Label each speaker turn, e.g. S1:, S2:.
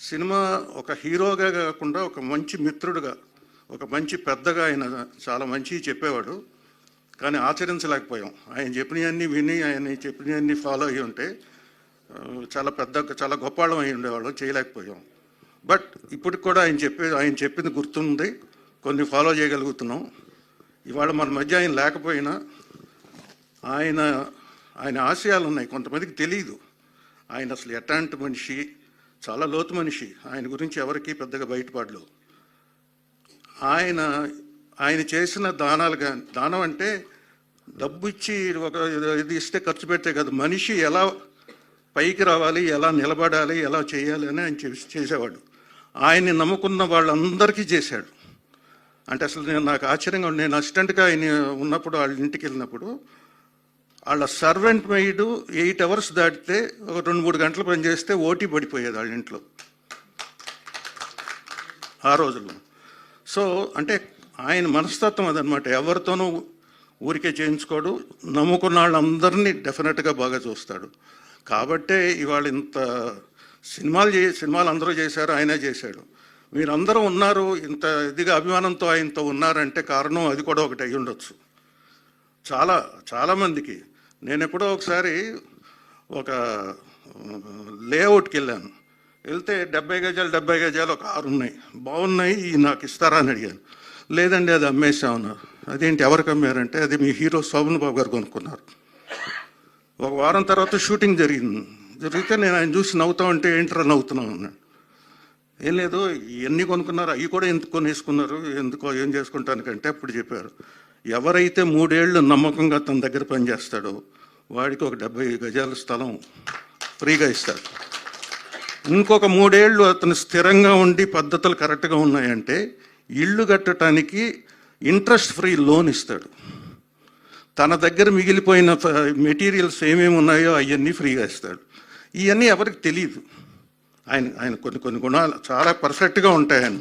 S1: Cinema ఒక హీరోగా కాకుండా ఒక మంచి మిత్రుడుగా ఒక మంచి పెద్దగా ఆయన చాలా మంచి చెప్పేవాడు. కానీ ఆచరించలేకపోయాం. ఆయన చెప్పినవన్నీ విని ఆయన చెప్పినవన్నీ ఫాలో అయ్యి ఉంటే చాలా పెద్ద చాలా గొప్పవాళ్ళం అయి ఉండేవాళ్ళం చేయలేకపోయాం. బట్ ఇప్పటికి కూడా ఆయన చెప్పే ఆయన చెప్పింది గుర్తుంది. కొన్ని ఫాలో చేయగలుగుతున్నాం. ఇవాళ మన మధ్య ఆయన లేకపోయినా ఆయన ఆయన ఆశయాలు ఉన్నాయి. కొంతమందికి తెలియదు ఆయన అసలు ఎట్లాంటి మనిషి చాలా లోతు మనిషి. ఆయన గురించి ఎవరికీ పెద్దగా బయటపడలేదు. ఆయన ఆయన చేసిన దానాలు కానీ దానం అంటే డబ్బు ఇచ్చి ఒక ఇది ఇస్తే ఖర్చు పెడితే కదా. మనిషి ఎలా పైకి రావాలి ఎలా నిలబడాలి ఎలా చేయాలి అని ఆయన చేసి- చేసేవాడు. ఆయన్ని నమ్ముకున్న వాళ్ళందరికీ చేశాడు. అంటే అసలు నేను నాకు ఆశ్చర్యంగా నేను అసిస్టెంట్గా ఆయన ఉన్నప్పుడు వాళ్ళ ఇంటికి వెళ్ళినప్పుడు వాళ్ళ సర్వెంట్ మెయిడ్ ఎయిట్ అవర్స్ దాటితే ఒక రెండు మూడు గంటలు పని చేస్తే ఓటీ పడిపోయేది వాళ్ళ ఇంట్లో. ఆ రోజుల్లో. సో అంటే ఆయన మనస్తత్వం అదనమాట ఎవరితోనూ ఊరికే చేయించుకోడు. నమ్ముకున్న వాళ్ళందరినీ డెఫినెట్గా బాగా చూస్తాడు. కాబట్టే ఇవాళ ఇంత సినిమాలు చే సినిమాలు అందరూ చేశారు ఆయనే చేశాడు. మీరందరూ ఉన్నారు ఇంత ఇదిగా అభిమానంతో ఆయనతో ఉన్నారంటే కారణం అది కూడా ఒకటి అయి ఉండొచ్చు చాలా చాలామందికి నేను ఎప్పుడో ఒకసారి ఒక లేఅవుట్కి వెళ్ళాను. వెళ్తే డెబ్బై గజాలు డెబ్బై గజాలు ఒక ఆరు ఉన్నాయి. బాగున్నాయి ఇవి నాకు ఇస్తారా అని అడిగాను. లేదండి అది అమ్మేసామన్నారు అదేంటి ఎవరికి అమ్మారంటే అది మీ హీరో శోభన్ బాబు గారు కొనుక్కున్నారు. ఒక వారం తర్వాత షూటింగ్ జరిగింది. జరిగితే నేను ఆయన చూసి నవ్వుతా ఉంటే ఏంట్రా నవ్వుతున్నాను అన్నాడు. ఏం లేదు ఇవన్నీ కొనుక్కున్నారు అవి కూడా ఎందుకు కొనేసుకున్నారు ఎందుకో ఏం చేసుకుంటానికంటే అప్పుడు చెప్పారు. ఎవరైతే మూడేళ్ళు నమ్మకంగా తన దగ్గర పనిచేస్తాడో వాడికి ఒక డెబ్బై గజాల స్థలం ఫ్రీగా ఇస్తాడు. ఇంకొక మూడేళ్ళు అతను స్థిరంగా ఉండి పద్ధతులు కరెక్ట్గా ఉన్నాయంటే ఇల్లు కట్టడానికి ఇంట్రెస్ట్ ఫ్రీ లోన్ ఇస్తాడు. తన దగ్గర మిగిలిపోయిన ఫ- మెటీరియల్స్ ఏమేమి ఉన్నాయో అవన్నీ ఫ్రీగా ఇస్తాడు. ఇవన్నీ ఎవరికి తెలియదు ఆయన ఆయన కొన్ని కొన్ని గుణాలు చాలా పర్ఫెక్ట్గా ఉంటాయి ఆయన